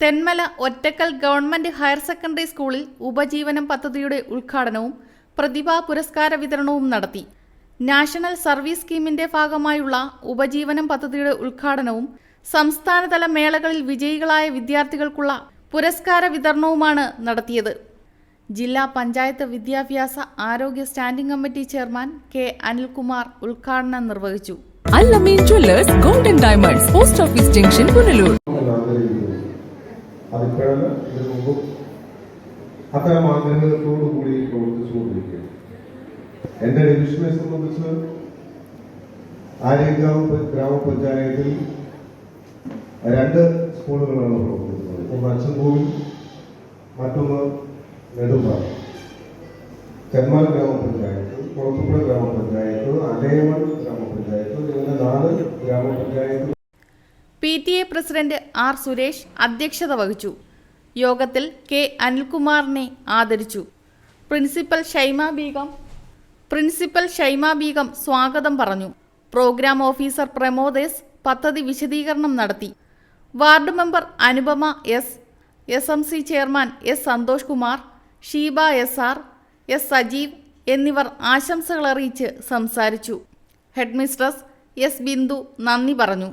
Thenmala Ottakkal government higher secondary സ്കൂളിൽ ഉപജീവനം പദ്ധതിയുടെ ഉദ്ഘാടനവും പ്രതിഭാ പുരസ്കാര വിതരണവും നടത്തി. നാഷണൽ സർവീസ് സ്കീമിന്റെ ഭാഗമായുള്ള ഉപജീവനം പദ്ധതിയുടെ ഉദ്ഘാടനവും സംസ്ഥാനതല മേളകളിൽ വിജയികളായ വിദ്യാർത്ഥികൾക്കുള്ള പുരസ്കാര വിതരണവുമാണ് നടത്തിയത്. ജില്ലാ പഞ്ചായത്ത് വിദ്യാഭ്യാസ ആരോഗ്യ standing committee chairman K Anilkumar ഉദ്ഘാടനം നിർവഹിച്ചു. Allameen jewellers golden diamonds post office junction Punalur. അതിപ്പോഴല്ല ഇതിനു മുമ്പും അത്തരം ആഗ്രഹത്തോടു കൂടി പ്രവർത്തിച്ചുകൊണ്ടിരിക്കുക എന്റെ ഡിവിഷനെ സംബന്ധിച്ച് ആര്യങ്കാവ് ഗ്രാമപഞ്ചായത്തിൽ രണ്ട് സ്കൂളുകളാണ് പ്രവർത്തിക്കുന്നത്. ഒന്ന് അച്ചൻകോവിൽ മറ്റൊന്ന് നെടുമ്പാറ. തെന്മാല ഗ്രാമപഞ്ചായത്ത് കുളത്തുപുഴ ഗ്രാമപഞ്ചായത്ത് അലയമൺ ഗ്രാമപഞ്ചായത്ത് ഇങ്ങനെ നാല് ഗ്രാമപഞ്ചായത്ത് P T A president R Suresh അധ്യക്ഷത വഹിച്ചു. യോഗത്തിൽ കെ അനിൽകുമാറിനെ ആദരിച്ചു. പ്രിൻസിപ്പൽ ഷൈമ ബീഗം പ്രിൻസിപ്പൽ ഷൈമ ബീഗം സ്വാഗതം പറഞ്ഞു. പ്രോഗ്രാം ഓഫീസർ പ്രമോദേസ് പദ്ധതി വിശദീകരണം നടത്തി. Ward member Anupama S S M C chairman S Santhosh Kumar Sheeba S R S Sajeev എന്നിവർ ആശംസകൾ അറിയിച്ച് സംസാരിച്ചു. ഹെഡ്മിസ്ട്രസ് എസ് ബിന്ദു നന്ദി പറഞ്ഞു.